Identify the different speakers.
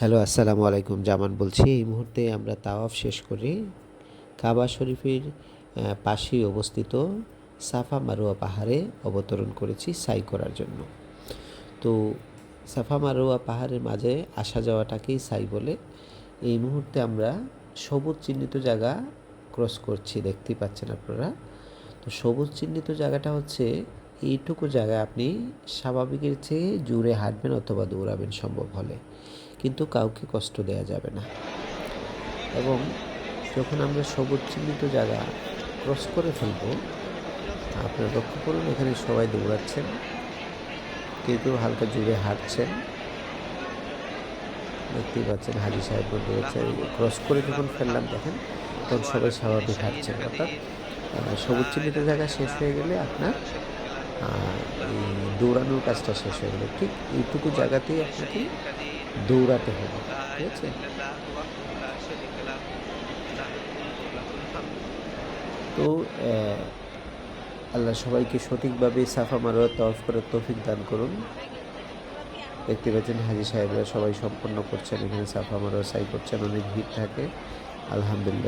Speaker 1: Hello, আসসালামু আলাইকুম। জামান বলছি, এই মুহূর্তে আমরা তাওয়াফ শেষ করে। কাবা শরীফের পাশেই অবস্থিত সাফা মারোয়া পাহাড়ে অবতরণ করেছি সাই করার জন্য। তো সাফা মারোয়া পাহাড়ের মাঝে আসা যাওয়াটাকেই সাই বলে। এই মুহূর্তে আমরা সবুজ চিহ্নিত জায়গা ক্রস করছি দেখতেই পাচ্ছেন আপনারা। তো সবুজ চিহ্নিত জায়গাটা হচ্ছে এইটুকু জায়গায় আপনি স্বাভাবিকের চেয়ে জুড়ে হাঁটবেন অথবা দৌড়াবেন সম্ভব হলে। কিন্তু কাউকে কষ্ট দেওয়া যাবে না। এবং যখন আমরা সবুজ চিহ্নিত জায়গা ক্রস করে ফেলব, আপনারা লক্ষ্য করুন এখানে সবাই দৌড়াচ্ছেন, কেউ কেউ হালকা জুড়ে হাঁটছেন। দেখতেই পাচ্ছেন হাজি সাহেব দৌড়াচ্ছে ক্রস করে যখন ফেললাম, দেখেন তখন সবাই স্বাভাবিক হাঁটছেন। অর্থাৎ সবুজ চিহ্নিত জায়গা শেষ হয়ে গেলে আপনার দৌড়ানোর কাজটা শেষ হয়ে গেলে। ঠিক এইটুকু জায়গাতেই আপনাকে দৌড়াতে হবে, ঠিক আছে? তো আল্লাহ সবাইকে সঠিকভাবে সাফা মারোয়া তফ করে তৌফিক দান করুন। দেখতে পাচ্ছেন হাজি সাহেবরা সবাই সম্পন্ন করছেন, এখানে সাফা মারোয়া সাই করছেন, অনেক ভিড় থাকে। আলহামদুলিল্লাহ।